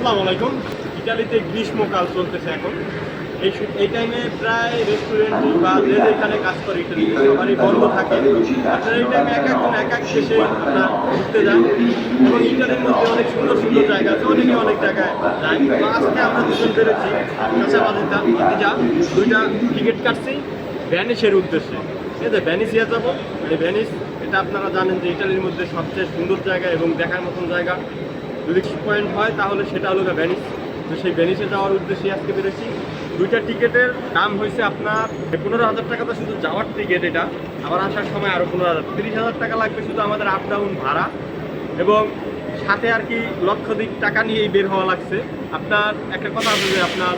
আসসালামু আলাইকুম। ইটালিতে গ্রীষ্মকাল চলতেছে এখন। এই এই টাইমে প্রায় রেস্টুরেন্ট বা যে যেখানে কাজ করে ইটালি বন্ধ থাকে। আপনারা এই টাইমে এক একজন, এক এক দেশে আপনার ঘুরতে যান। এবং ইটালির মধ্যে অনেক সুন্দর সুন্দর জায়গা আছে। অনেকে অনেক জায়গায় আজকে আমরা দুজন বেরোচ্ছি কাঁচাবাদিতা যা দুইটা টিকিট কাটছি ভ্যানিসের উদ্দেশ্যে। ঠিক আছে ভ্যানিসিয়া যাব। এই ভ্যানিস, এটা আপনারা জানেন যে ইটালির মধ্যে সবচেয়ে সুন্দর জায়গা এবং দেখার মতন জায়গা। যদি পয়েন্ট হয়, তাহলে সেটা হলো ভ্যানিস তো সেই ভ্যানিসে যাওয়ার উদ্দেশ্যে আজকে বেরোছি দুইটা টিকিটের দাম হয়েছে আপনার পনেরো হাজার টাকা তো শুধু যাওয়ার টিকিট এটা, আবার আসার সময় আরও পনেরো হাজার। তিরিশ হাজার টাকা লাগবে শুধু আমাদের আপ ডাউন ভাড়া। এবং সাথে আর কি লক্ষাধিক টাকা নিয়েই বের হওয়া লাগছে। আপনার, একটা কথা আছে যে আপনার,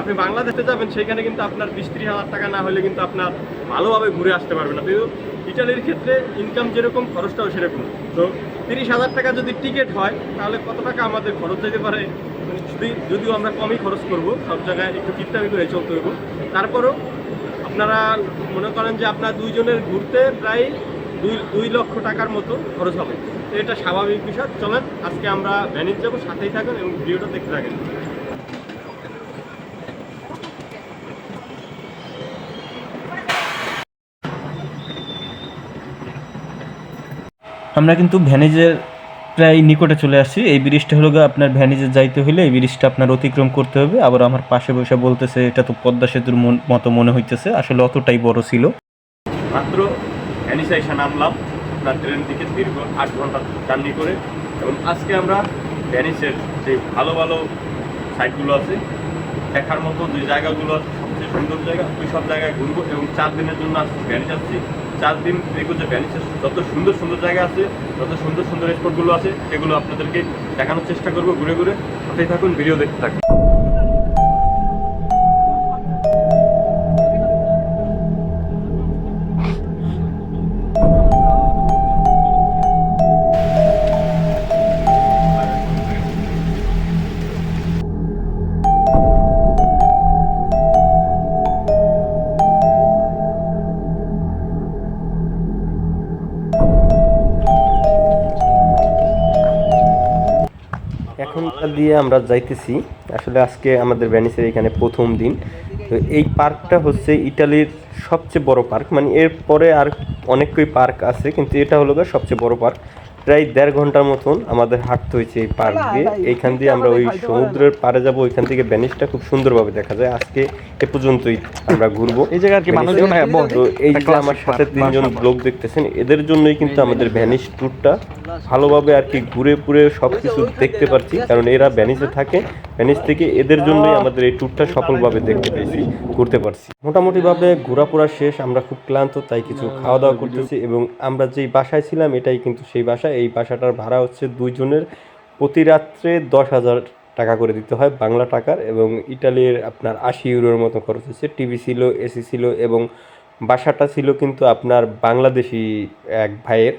আপনি বাংলাদেশে যাবেন, সেখানে কিন্তু আপনার বিশ ত্রিশ হাজার টাকা না হলে কিন্তু আপনার ভালোভাবে ঘুরে আসতে পারবেন না। কিন্তু ইটালির ক্ষেত্রে ইনকাম যেরকম, খরচটাও সেরকম। তো তিরিশ হাজার টাকা যদি টিকিট হয়, তাহলে কত টাকা আমাদের খরচ যেতে পারে? মানে যদি, যদিও আমরা কমই খরচ করব, সব জায়গায় একটু কিপটামি করে চলতে হইব। তারপরেও আপনারা মনে করেন যে আপনার দুইজনের ঘুরতে প্রায় দুই দুই লক্ষ টাকার মতো খরচ হবে। তো এটা স্বাভাবিক বিষয়। চলেন, আজকে আমরা ভ্যানিজ যাব, সাথেই থাকেন এবং ভিডিওটা দেখতে থাকেন। আমরা কিন্তু ভ্যানিজের প্রায় নিকটে চলে আসছি। এই ব্রিজটা হলো আপনার ভ্যানিজে যাইতে হলে এই ব্রিজটা আপনার অতিক্রম করতে হবে। আবার আমার পাশে বসে বলতেছে, এটা তো পদ্মা সেতুর মতো মনে হইতেছে। আসলে অতটাই বড় ছিল। মাত্র ভ্যানিসে নামলাম। আপনার ট্রেন থেকে দীর্ঘ আট ঘণ্টা জার্নি করে এবং আজকে আমরা ভ্যানিসের যে ভালো ভালো সাইটগুলো আছে, দেখার মতো যে জায়গাগুলো আছে, সবচেয়ে সুন্দর জায়গা ওই সব জায়গায় ঘুরবো এবং চার দিনের জন্য আজকে ভ্যানিস আসছি। চার দিন দেখুন যে ভ্যানিসের যত সুন্দর সুন্দর জায়গা আছে, যত সুন্দর সুন্দর স্পটগুলো আছে, সেগুলো আপনাদেরকে দেখানোর চেষ্টা করব ঘুরে ঘুরে। সাথেই থাকুন ভিডিও দেখতে থাকুন। এখনকার দিয়ে আমরা যাইতেছি। আসলে আজকে আমাদের ভ্যানিসের এখানে প্রথম দিন। তো এই পার্কটা হচ্ছে ইটালির সবচেয়ে বড় পার্ক। মানে এর পরে আর অনেকই পার্ক আছে, কিন্তু এটা হলো সবচেয়ে বড় পার্ক। প্রায় দেড় ঘণ্টার মতন আমাদের হাঁটতে হয়েছে এই পার্ক দিয়ে। এইখান দিয়ে আমরা ওই সমুদ্রের পাড়ে যাব ওইখান থেকে ভ্যানিসটা খুব সুন্দরভাবে দেখা যায়। আজকে এ পর্যন্তই আমরা ঘুরবো। এই জায়গায় আর কি মানুষজন তো এই যে আমার সাথে তিনজন লোক দেখতেছেন এদের জন্যই কিন্তু আমাদের ভ্যানিস ট্যুরটা ভালোভাবে আর কি ঘুরে পুরে সব কিছু দেখতে পারছি। কারণ এরা ভ্যানিসে থাকে। ভ্যানিস থেকে এদের জন্যই আমাদের এই ট্যুরটা সফলভাবে দেখতে পেয়েছি ঘুরতে পারছি। মোটামুটিভাবে ঘোরাফোরা শেষ আমরা খুব ক্লান্ত তাই কিছু খাওয়া দাওয়া করতেছি এবং আমরা যেই বাসায় ছিলাম এটাই কিন্তু সেই বাসা। এই বাসাটার ভাড়া হচ্ছে দুইজনের প্রতি রাত্রে দশ হাজার টাকা করে দিতে হয় বাংলা টাকার এবং ইটালির আপনার আশি ইউরোর মতো খরচ হচ্ছে টিভি ছিল এসি ছিল এবং বাসাটা ছিল কিন্তু আপনার বাংলাদেশি এক ভাইয়ের।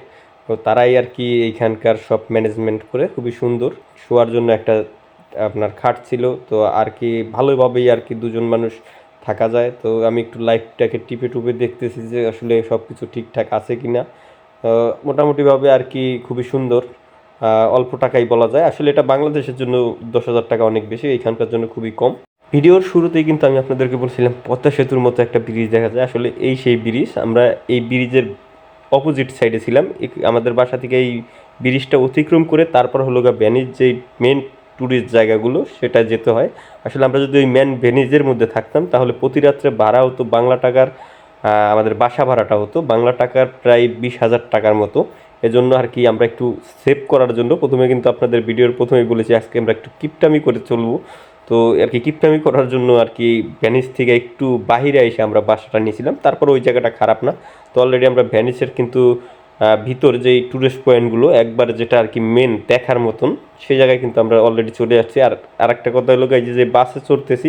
তো তারাই আর কি এইখানকার সব ম্যানেজমেন্ট করে খুবই সুন্দর। শোয়ার জন্য একটা আপনার খাট ছিল, তো আর কি ভালোভাবেই আর কি দুজন মানুষ থাকা যায়। তো আমি একটু লাইফটাকে টিপে টুপে দেখতেছি যে আসলে সব কিছু ঠিকঠাক আছে কি না মোটামুটিভাবে আর কি খুবই সুন্দর। অল্প টাকাই বলা যায়। আসলে এটা বাংলাদেশের জন্য দশ হাজার টাকা অনেক বেশি, এইখানকার জন্য খুবই কম। ভিডিওর শুরুতেই কিন্তু আমি আপনাদেরকে বলছিলাম, পদ্মা সেতুর মতো একটা ব্রিজ দেখা যায়। আসলে এই সেই ব্রিজ, আমরা এই ব্রিজের অপোজিট সাইডে ছিলাম। আমাদের বাসা থেকে এই ব্রিজটা অতিক্রম করে তারপর হলো গা ভ্যানিস যে মেন ট্যুরিস্ট জায়গাগুলো, সেটা যেতে হয়। আসলে আমরা যদি ওই ম্যান ভ্যানিজের মধ্যে থাকতাম, তাহলে প্রতি রাত্রে ভাড়া হতো বাংলা টাকার আমাদের বাসা ভাড়াটা হতো। বাংলা টাকার প্রায় বিশ হাজার টাকার মতো। এজন্য আর কি আমরা একটু সেভ করার জন্য প্রথমে কিন্তু আপনাদের ভিডিওর প্রথমে বলেছি, আজকে আমরা একটু কিপটামি করে চলবো। তো আর কি কিপটামি করার জন্য আর কি ভ্যানিস থেকে একটু বাহিরে এসে আমরা বাসাটা নিয়েছিলাম। তারপর ওই জায়গাটা খারাপ না। তো অলরেডি আমরা ভ্যানিসের কিন্তু ভিতর যেই টুরিস্ট পয়েন্টগুলো একবার যেটা আর কি মেন দেখার মতন, সেই জায়গায় কিন্তু আমরা অলরেডি চলে যাচ্ছি আর আরেকটা কথা হলো যে যে বাসে চড়তেছি,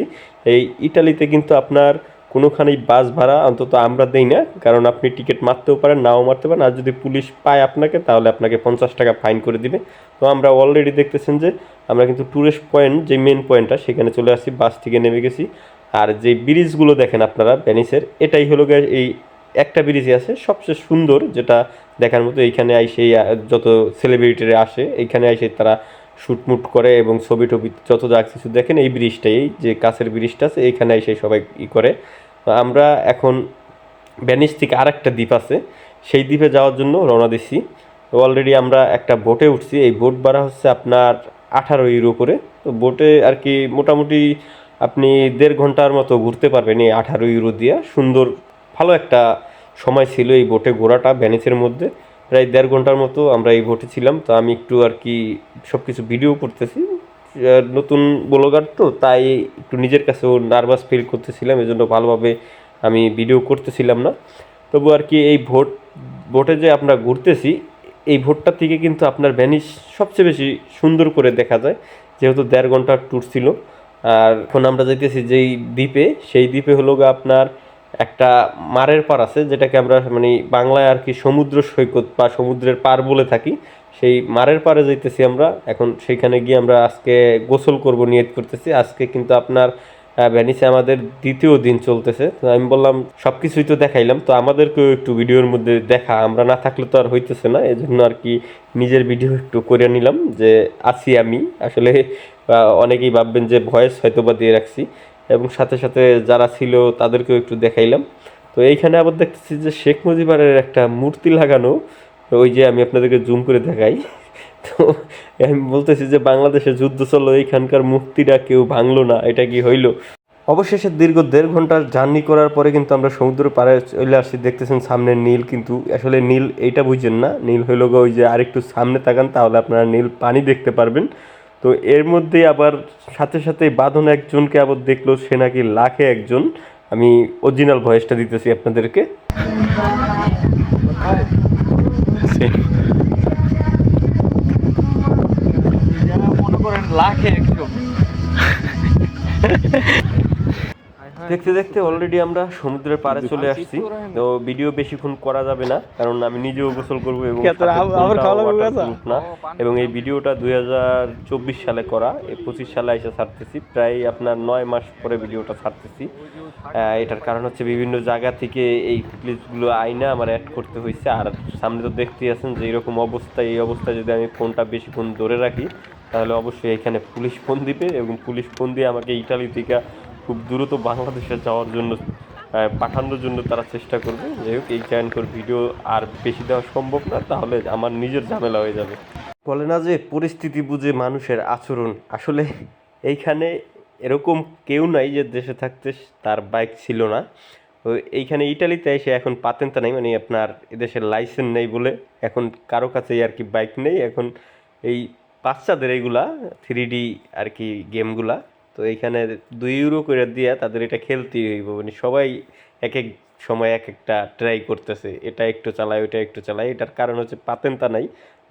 এই ইটালিতে কিন্তু আপনার কোনোখানেই বাস ভাড়া অন্তত আমরা দেই না, কারণ আপনি টিকিট মারতেও পারেন, নাও মারতে পারেন। আর যদি পুলিশ পায় আপনাকে, তাহলে আপনাকে পঞ্চাশ টাকা ফাইন করে দিবে। তো আমরা অলরেডি দেখতেছেন যে, আমরা কিন্তু ট্যুরিস্ট পয়েন্ট যে মেন পয়েন্টটা সেখানে চলে আসছি বাস থেকে নেমে গেছি। আর যে ব্রিজগুলো দেখেন আপনারা ভ্যানিসের এটাই হলো এই একটা ব্রিজই আছে, সবচেয়ে সুন্দর, যেটা দেখার মতো এইখানে আইসে যত সেলিব্রিটিরা আসে, এইখানে আইসে তারা শুটমুট করে এবং ছবি টবি যত যা কিছু দেখেন, এই ব্রিজটাই যে কাছের ব্রিজটা আছে, এইখানে এসে সবাই ই করে। আমরা এখন ভ্যানিস থেকে আরেকটা দ্বীপ আছে, সেই দ্বীপে যাওয়ার জন্য রওনা দিচ্ছি অলরেডি আমরা একটা বোটে উঠছি, এই বোট ভাড়া হচ্ছে আপনার আঠারো ইউরো করে। তো বোটে আর কি মোটামুটি আপনি দেড় ঘণ্টার মতো ঘুরতে পারবেন এই আঠারো ইউরো দিয়ে। সুন্দর, ভালো একটা সময় ছিল এই বোটে ঘোরাটা ভ্যানিসের মধ্যে। প্রায় দেড় ঘণ্টার মতো আমরা এই বোটে ছিলাম। তো আমি একটু আর কি সব কিছু ভিডিও করতেছি নতুন ব্লগার তো, তাই একটু নিজের কাছেও নার্ভাস ফিল করতেছিলাম। এজন্য ভালোভাবে আমি ভিডিও করতেছিলাম না। তবু আর কি এই ভোট, ভোটে যে আমরা ঘুরতেছি, এই ভোটটা থেকে কিন্তু আপনার ভ্যানিস সবচেয়ে বেশি সুন্দর করে দেখা যায়। যেহেতু দেড় ঘণ্টার ট্যুর ছিল। আর এখন আমরা যাইতেছি যেই দ্বীপে, সেই দ্বীপে হলো আপনার একটা মারের পার আছে, যেটাকে আমরা মানে বাংলায় আর কি সমুদ্র সৈকত বা সমুদ্রের পার বলে থাকি। সেই মারের পারে যাইতেছি আমরা। এখন সেইখানে গিয়ে আমরা আজকে গোসল করব নিয়ত করতেছি। আজকে কিন্তু আপনার ভ্যানিসে আমাদের দ্বিতীয় দিন চলতেছে। তো আমি বললাম সব কিছুই তো দেখাইলাম। তো আমাদেরকেও একটু ভিডিওর মধ্যে দেখা। আমরা না থাকলে তো আর হইতেছে না। এই জন্য আর কি নিজের ভিডিও একটু করে নিলাম যে আছি আমি। আসলে অনেকেই ভাববেন যে ভয়েস হয়তো বা দিয়ে রাখছি। এবং সাথে সাথে যারা ছিল তাদেরকেও একটু দেখাইলাম। তো এইখানে আবার দেখতেছি যে শেখ মুজিবারের একটা মূর্তি লাগানো ওই যে আমি আপনাদেরকে জুম করে দেখাই। তো আমি বলতেছি যে বাংলাদেশে যুদ্ধ চলল এইখানকার মূর্তিটা কেউ ভাঙলো না, এটা কি হইল? অবশেষে দীর্ঘ দেড় ঘণ্টার জার্নি করার পরে কিন্তু আমরা সমুদ্র পাড়ে চলে আসছি দেখতেছেন সামনে নীল কিন্তু আসলে নীল এইটা বুঝছেন না, নীল হইল ওই যে আরেকটু সামনে তাকান, তাহলে আপনারা নীল পানি দেখতে পারবেন। তো এর মধ্যে আবার সাথে সাথে বাঁধন একজনকে আবার দেখল, সে নাকি লাখে একজন। আমি অরিজিনাল ভয়েসটা দিতেছি আপনাদেরকে। লাখে একজন। দেখতে দেখতে অলরেডি আমরা সমুদ্রের পাড়ে চলে আসছি। তো ভিডিও বেশিক্ষণ করা যাবে না কারণ আমি নিজেও গোসল করব এবং না। এবং এই ভিডিওটা দুই হাজার চব্বিশ সালে করা এই পঁচিশ সালে এসে ছাড়তেছি। প্রায় আপনার নয় মাস পরে ভিডিওটা ছাড়তেছি। আহ, এটার কারণ হচ্ছে বিভিন্ন জায়গা থেকে এই ক্লিপসগুলো আইনা আমার অ্যাড করতে হয়েছে। আর সামনে তো দেখতেই আছেন যে এরকম অবস্থায় এই অবস্থায় যদি আমি ফোনটা বেশিক্ষণ ধরে রাখি তাহলে অবশ্যই এখানে পুলিশ ফোন দিবে এবং পুলিশ ফোন দিয়ে আমাকে ইটালি থেকে খুব দ্রুত বাংলাদেশে যাওয়ার জন্য পাঠানোর জন্য তারা চেষ্টা করবে। যাই হোক, এই চ্যানেল ভিডিও আর বেশি দেওয়া সম্ভব না, তাহলে আমার নিজের ঝামেলা হয়ে যাবে। বলে না যে পরিস্থিতি বুঝে মানুষের আচরণ। আসলে এইখানে এরকম কেউ নাই যে দেশে থাকতে তার বাইক ছিল না। তো এইখানে ইটালিতে এসে এখন পাতেনটা নেই মানে আপনার এদেশের লাইসেন্স নেই বলে। এখন কারও কাছেই আর কি বাইক নেই। এখন এই বাচ্চাদের এইগুলা থ্রি ডি আর কি গেমগুলা তো এইখানে দুই ইউরো করে দিয়ে তাদের এটা খেলতেই হইব। মানে সবাই এক এক সময় এক একটা ট্রাই করতেছে। এটা একটু চালায় ওটা একটু চালায়। এটার কারণ হচ্ছে পাতেনটা নাই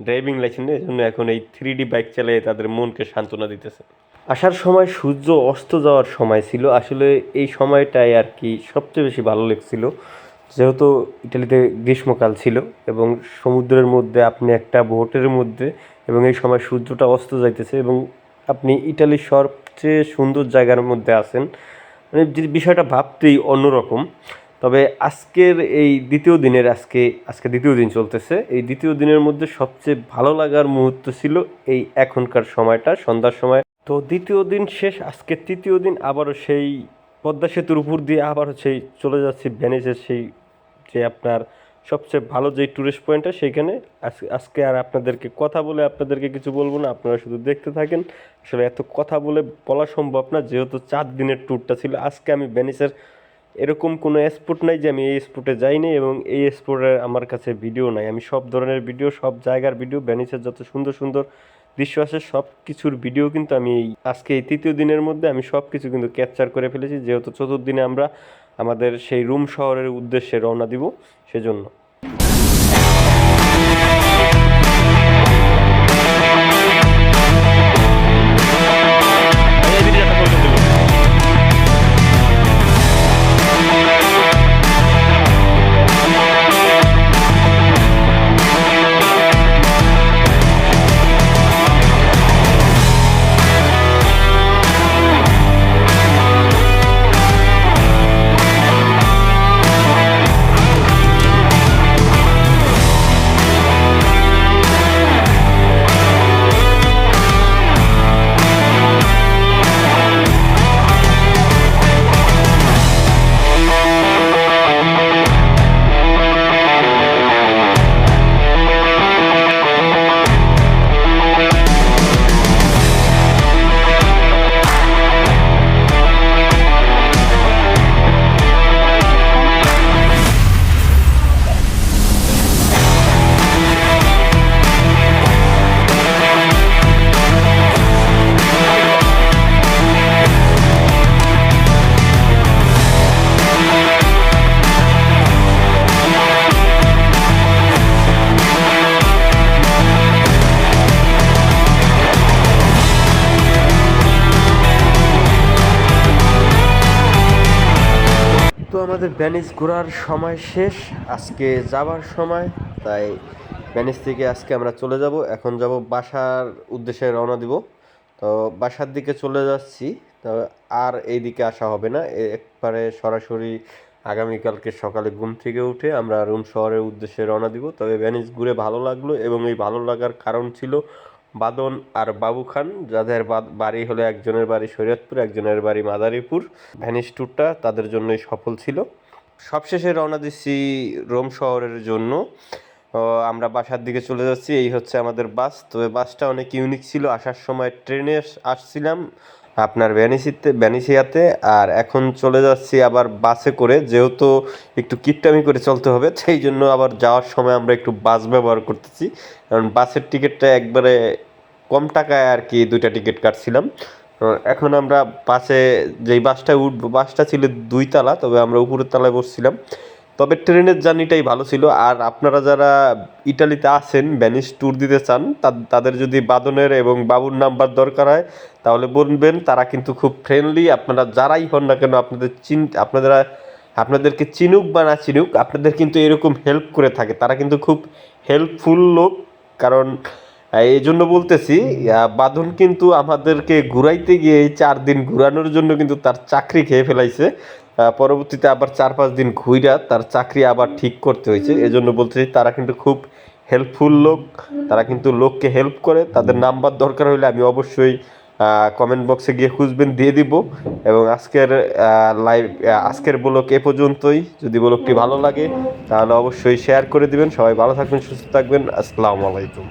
ড্রাইভিং লাইসেন্স নেই জন্য এখন এই থ্রি ডি বাইক চালিয়ে তাদের মনকে সান্ত্বনা দিতেছে। আসার সময় সূর্য অস্ত যাওয়ার সময় ছিল। আসলে এই সময়টাই আর কি সবচেয়ে বেশি ভালো লেগছিল। যেহেতু ইটালিতে গ্রীষ্মকাল ছিল এবং সমুদ্রের মধ্যে আপনি একটা বোটের মধ্যে এবং এই সময় সূর্যটা অস্ত যাইতেছে এবং আপনি ইটালির সবচেয়ে সুন্দর জায়গার মধ্যে আছেন। মানে বিষয়টা ভাবতেই অন্যরকম, তবে আজকের এই দ্বিতীয় দিনের আজকে আজকে দ্বিতীয় দিন চলতেছে। এই দ্বিতীয় দিনের মধ্যে সবচেয়ে ভালো লাগার মুহূর্ত ছিল এই এখনকার সময়টা, সন্ধ্যার সময়। তো দ্বিতীয় দিন শেষ, আজকে তৃতীয় দিন, আবারও সেই পদ্মা সেতুর উপর দিয়ে আবারও সেই চলে যাচ্ছি ভ্যানিসের সেই যে আপনার সবচেয়ে ভালো যে টুরিস্ট পয়েন্টটা সেইখানে আজ- আজকে আর আপনাদেরকে কথা বলে আপনাদেরকে কিছু বলব না, আপনারা শুধু দেখতে থাকেন। আসলে এত কথা বলে বলা সম্ভব না, যেহেতু চার দিনের ট্যুরটা ছিল, আজকে আমি ভ্যানিসের এরকম কোনো স্পট নাই যে আমি এই স্পটে যাইনি এবং এই স্পটের আমার কাছে ভিডিও নাই। আমি সব ধরনের ভিডিও সব জায়গার ভিডিও ভ্যানিসের যত সুন্দর সুন্দর দৃশ্য আছে, সব কিছুর ভিডিও কিন্তু আমি এই, আজকে এই তৃতীয় দিনের মধ্যে আমি সব কিছু কিন্তু ক্যাপচার করে ফেলেছি। যেহেতু চতুর্দিনে আমরা আমাদের সেই রুম শহরের উদ্দেশ্যে রওনা দিব সেজন্য। আমাদের ভ্যানিস ঘোরার সময় শেষ। আজকে যাবার সময়, তাই ভ্যানিস থেকে আজকে আমরা চলে যাব। এখন যাব বাসার উদ্দেশ্যে রওনা দিব। তো বাসার দিকে চলে যাচ্ছি। তো আর এই দিকে আসা হবে না। একবারে সরাসরি আগামীকালকে সকালে ঘুম থেকে উঠে আমরা রুম শহরের উদ্দেশ্যে রওনা দিব। তবে ভ্যানিস ঘুরে ভালো লাগল এবং এই ভালো লাগার কারণ ছিল বাদন আর বাবু খান, যাদের বাড়ি হলো একজনের বাড়ি শরীয়তপুর, একজনের বাড়ি মাদারীপুর। ভ্যানিস ট্যুরটা তাদের জন্যই সফল ছিল। সবশেষে রওনা দিচ্ছি রোম শহরের জন্য। আমরা বাসার দিকে চলে যাচ্ছি। এই হচ্ছে আমাদের বাস। তবে বাসটা অনেক ইউনিক ছিল। আসার সময় ট্রেনে আসছিলাম আপনার ভ্যানিসিতে ভ্যানিসিয়াতে। আর এখন চলে যাচ্ছি আবার বাসে করে। যেহেতু একটু কিটটামি করে চলতে হবে, সেই জন্য আবার যাওয়ার সময় আমরা একটু বাস ব্যবহার করতেছি। কারণ বাসের টিকিটটা একবারে কম টাকায় আর কি দুইটা টিকিট কাটছিলাম। এখন আমরা বাসে, যেই বাসটায় উঠবো বাসটা ছিল দুই তালা, তবে আমরা উপরের তলায় বসছিলাম। তবে ট্রেনের জার্নিটাই ভালো ছিল। আর আপনারা যারা ইটালিতে আছেন, ভ্যানিস ট্যুর দিতে চান তাদের যদি বাদনের এবং বাবুর নাম্বার দরকার হয়, তাহলে বলবেন। তারা কিন্তু খুব ফ্রেন্ডলি আপনারা যারাই হন না কেন, আপনাদের চিন, আপনারা, আপনাদেরকে চিনুক বা না চিনুক, আপনাদের কিন্তু এরকম হেল্প করে থাকে। তারা কিন্তু খুব হেল্পফুল লোক। কারণ এই জন্য বলতেছি বাঁধন কিন্তু আমাদেরকে ঘুরাইতে গিয়ে চার দিন ঘুরানোর জন্য কিন্তু তার চাকরি খেয়ে ফেলাইছে। পরবর্তীতে আবার চার পাঁচ দিন ঘুইরা তার চাকরি আবার ঠিক করতে হয়েছে। এজন্য বলতেছি, তারা কিন্তু খুব হেল্পফুল লোক, তারা কিন্তু লোককে হেল্প করে। তাদের নাম্বার দরকার হলে আমি অবশ্যই কমেন্ট বক্সে গিয়ে খুঁজবেন, দিয়ে দিব। এবং আজকের লাইভ আজকের ব্লগ এ পর্যন্তই। যদি ব্লগটি ভালো লাগে, তাহলে অবশ্যই শেয়ার করে দিবেন। সবাই ভালো থাকবেন, সুস্থ থাকবেন। আসসালামু আলাইকুম।